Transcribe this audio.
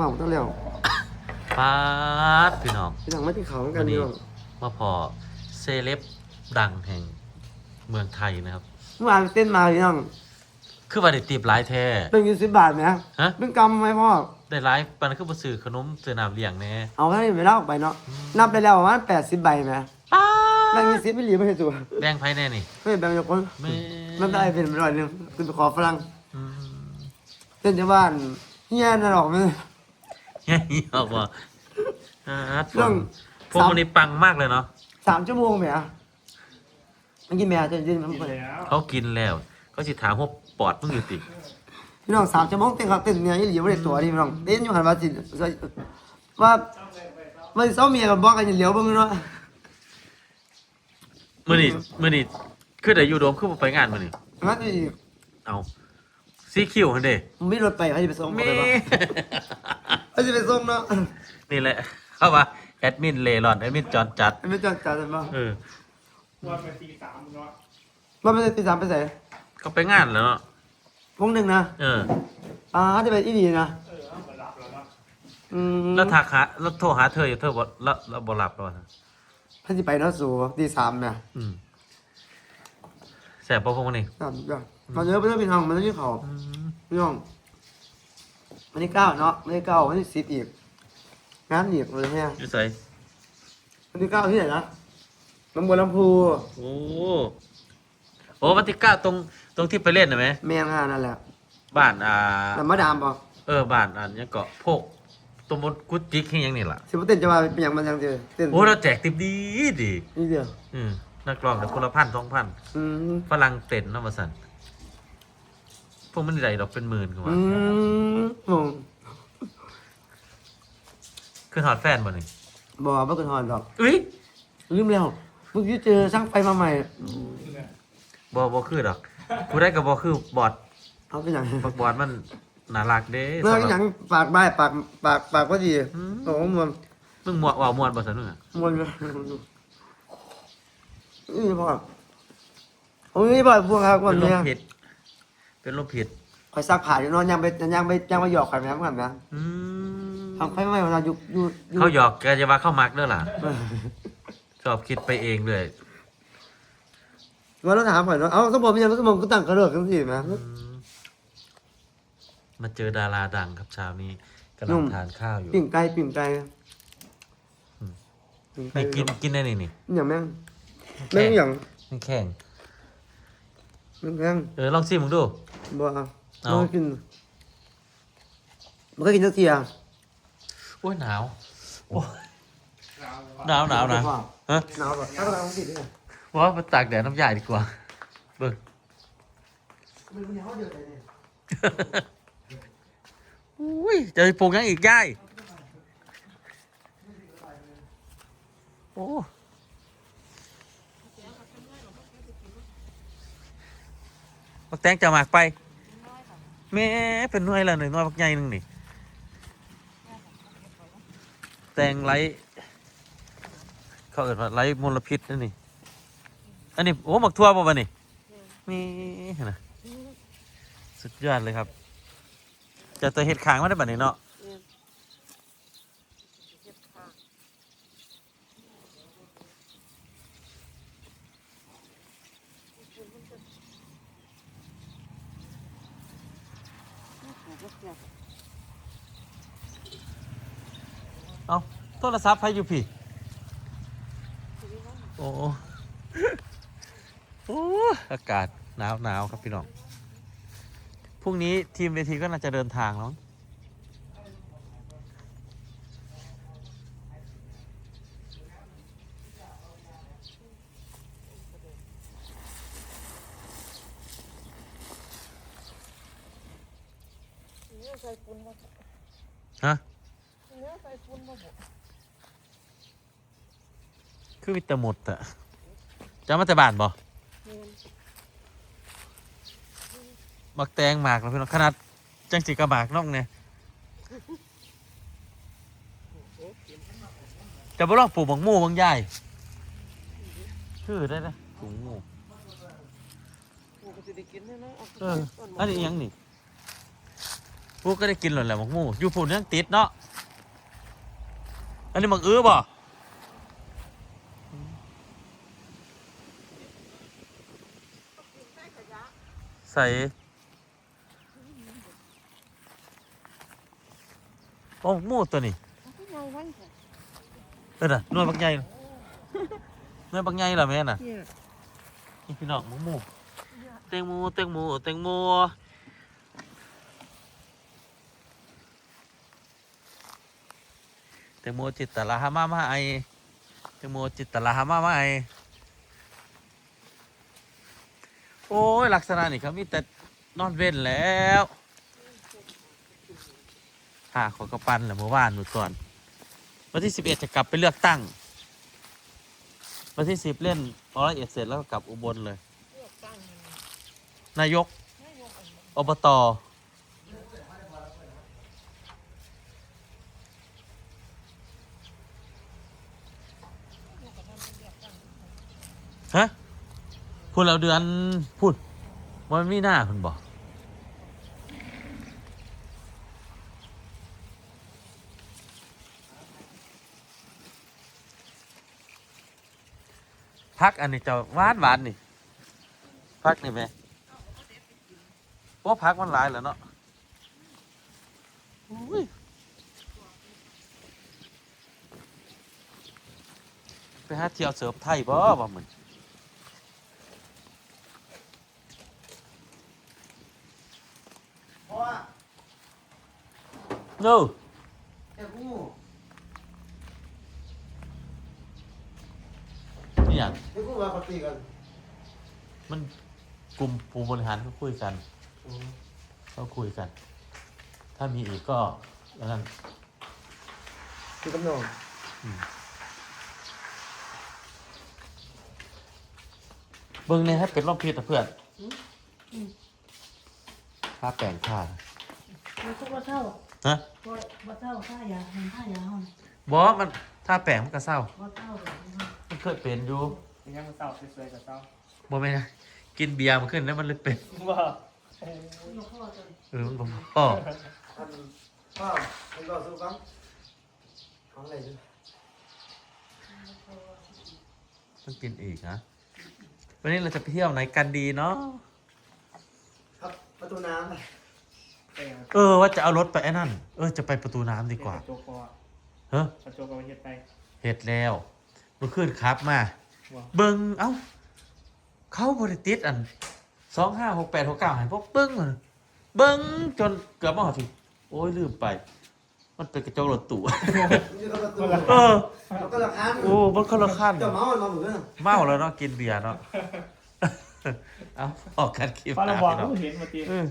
ว้าวต้องเร็วปาดพี่น้อง พี่น้องไม่ที่เขาเหมือนกัวันนนี้ พี่น้องมาพอเซเลบดังแห่งเมืองไทยนะครับ เมื่อวานเต้นมาพี่น้องคือวันนี้ตีบหลายแท้ เป็นยี่สิบบาทไหมฮะ เป็นกำไหมพ่อ ได้หลายปันคือมาซื้อขนมซื้อน้ำเลี้ยงแน่เอาให้ไปเล่าไปเนาะ นับได้แล้วประมาณแปดสิบใบไหมปาแบงดค์ยี่สิบไม่เหลือไม่ใช่ตัวแบ่งไพ่แน่นี่ไม่แบงค์ยกคนไม่นับได้เป็นร้อยหนึ่งคือไปขอฝรั่งอืมเต้นที่บ้านเฮียน่ะหรอกไม่เฮ้ยออกว่าอ่าเรื่อง พวกมันนี้ปังมากเลยเนาะสามชั่วโมงไหมอะมันกินแม่จะยืนมันไปเขากินแล้วเขาสิถามพวกปอดมึงอยู่ติพี่น้องสามชั่วโมงเต้นครับเต้นเนี่ยยี่เหลียวไม่ได้ตัวนี่พี่น้องเต้นอยู่หันมาสิว่าว่าเศร้าเมียกับบอกกันยี่เหลียวเบ้างเนาะมื่อนี้มื่อนี้คือแต่อยู่โดมคือบ่ไปงานมื่อนี้มันนี่เอา ซีคิวฮันเดมันไม่รถไปให้ไปส่งมีเขาไปบ้างให้ไปส่งเนาะนี่แหละ เข้ามาแอดมินเลรอนแอดมินจอนจัดให้ไม่จัดจัดบ้างเออวันไปตีสามเนาะว่าไม่ได้ตีสามไปใส่เขาไปงานแล้วเนาะวงหนึ่งนะเออ อ่าจะไปอีดีนะเออเอามารับแล้วเนาะอืมแล้วทักหาแล้วโทรหาเธออยู่เธอบ่แล้วแล้วบ่รับแล้วนะถ้าจะไปเนาะสู่ตีสามเนี่ยอืมแสบปะพวกมันนี่สามก็ตอน เยอะไปเรื่องพี่น้องมันต้องยี่เขาอืมพี่น้องวันที่เก้าเนาะวันที่เก้าวันที่สิบอีกงานอีกเลยเนี่ยอยู่ใส่วันที่เก้าที่ไหนนะลำบัวลำพูโอ้โอ้วันที่เก้าตรงตรงที่ไปเล่นน่ะไหมแม่งานนั่นแหละบ้านอ่าแต่มาดามบอกเออบ้านอันยังเกาะโพกตำบลกุดจิกแห่งหยังนี่ล่ะสิบเต้นจะมาเป็นอย่างมันยังเจอเต้นโอ้เราแจกติบดีดีนี่เดียวอืมนักร้องเดี๋ยวคนละพันสองพันอืมฝรั่งเต้นเนาะมาสั่น พวกมันได้ดอกเป็นหมื่นกูว่าอืมงงคือหอดแฟนบ่นี่บอกว่าเป็นหอนดอกอุ้ยลืมแล้วเมื่อกี้เจอช่างไฟมาใหม่ บ่บ่คือดอกกูได้กับบ่คือบอดเอาเป็นอย่างบักบอดมันน่ารักเด้เมื่อสำหกี้รับอย่างปากบ้ายปากปากปากก็ดีอืมโอ้มวนมึงมวนว่าวมวนบ่ซั่นนึงอะมวนเลยนี่พ่อโอ้ยบ่อยพวกครับวัเป็นนลนี้มผิด เป็นลมผิดคอยซักผ้าอยู่เนอนยังไปยังไปยังไปหยอกใครแม่เหมือนกันนะอืมทำไฟไม่เวลาอยู่อยู่อยู่เขาหยอกแกจะว่าเข้ามักเด้อล่ะชอบคิดไปเองเลยวันนั้นถามข่อยเนาะเอ้าสมบูรณ์ยังสมบูรณ์ก็ตั้งกระเลิกกันสิแม่ อืมมาเจอดาราดังครับเช้านี้กำลันุ่งม ทานข้าวอยู่ ปิ่งไก่ปิ่งไก่อืม ปิ่งไก่นี่กินกินได้นี่นี่อย่างแม่งแม่งอย่างนี่แข่งแม่งแม่งเออลองซิมึงดู บ่เอาเอาบ่กินมันก็กินสักทีอะโอ้ยหนาวโอ้ยหนาวหนาวนะฮะหนาวแบบถ้าเราต้องติดด้วยว่ามาตากแดดน้ำใหญ่ดีกว่าเบิ่งมันมีเขาเดียวใจเนี่ยอุ้ยเจะปลูกยังอีกย่ายโอ้ บักแตงจะหมากไปแม่เป็นน่วยละหนึ่งหน่วยบักใหญ่หนึ่งนี่ แตงไรเขาเอิดว่าไรมลพิษนั่นนี่ อันนี้โอ้หมักทั่วป่ะวะนี่มีนะสุดยอดเลยครับ จะตัวเห็ดขางมาได้แบบนี้เนาะ เอาโทรศัพท์ให้อยู่พี่ โอ้โอ้อากาศหนาวหนาวครับพี่น้อง พรุ่งนี้ทีมเวทีก็น่าจะเดินทางแล้ว นื้อใส่ปุนบ่ฮะเนื้อใส่ปุนบ่บ่คือวิตาหมดอะจะมาแต่บ้านบ่แม่นมักแตงหมากแล้วพี่น้องขนาดจังสีกระหมากน้องเนี่ยจะบ่ลองปลูกบังมู่บางใหญ่คือได้นะปลูกหมู่กูก็สิได้กินแน่นะเอาเอออันนี้อิหยังนี่ พวกก็ได้กินหล่นแหละหมกหมูอยู่ฝุ่นยังติดเนาะอันนี้หมักอื้อบ่ใส่โอ้หมูตัวนี้ที่ไงวันค่ะเออน่ะหนวดบักใหญ่น่ะหนวดบักใหญ่เหรอแม่น่ะเนี่ยนี่พี่น้องหมูหมูแตงโมแตงโมแตงโมแต งโมจิตตลาหามามาไอแตงโมจิตตลาหามามาไอโอ้ย ลักษณะนี่ครับมีแต่นอนเว้นแล้วหาขอกระปันแหละเมื่อวานหนูก่อน วันที่สิบเอ็ดจะกลับไปเลือกตั้ง วันที่สิบเล่นร้อยเอ็ดเสร็จแล้วก็กลับอุบลเลยเลือกตั้งนายกนายกอันนี้อบต ฮะพูดแล้วเดือนพูดมันมีหน้าคุณบอกพักอันนี้จะหวานหวานนี่พักนี่ไหมเพราะพักมันหลายแล้วเนาะไปหาเที่ยวเสิร์ฟไทยบ่บ่เหมือน เพราะ ว่าโน้แค่กูนี่อย่างแค่กูมาปฏิกันมันกลุ่มผู้บริหารเขาคุยกันเขาคุยกัน ถ้ามีอีกก็แล้วกันคือกำนองเบิ่งเนี่ยให้เป็นร่องพิษนะเพื่อน ค่าแปลงค่ามันก็ว่าเท่าฮะว่าว่าเท่าค่ายาเห็นค่ายาห้องบอมันถ้าแปลงมันก็เศร้าว่าเท่าแบบนี้มันเคยเป็นอยู่ยังเศร้าสวยๆกับเศร้าบอไม่นะกินเบียร์มันขึ้นแล้วมันเลยเป็นว่าคุณพ่อจะเออมันบอกพ่ออันป้าเป็นก็สู้กันของอะไรดิต้องกินอีกนะวันนี้เราจะไปเที่ยวไหนกันดีเนาะครับ ประตูน้ำไปแต่เออว่าจะเอารถไปไอ้นั่น เออจะไปประตูน้ำดีกว่าโจกอเฮ้ยโจกอเฮ็ดไปเห็ดแล้วเมื่อคืนครับมาว่าเบิ้งเอ้า เขาบริติดอันสองห้าหกแปดหกเก้าหันพวกเบิ้งมันเบิ้งจนเกือบมาหอดทีโอ้ยลืมไป มันเป็นกระจกรถตู้ นี่ก็ประตูเออ แล้วก็ราคาโอ้มันคนละขั้นเจ้าเมามันมาเหมือนกันเมาแล้วเนาะกินเบียร์เนาะ เอาออกกันคลิปฟ้าหระน้าวังพี่น้อง เห็นมาตีเออ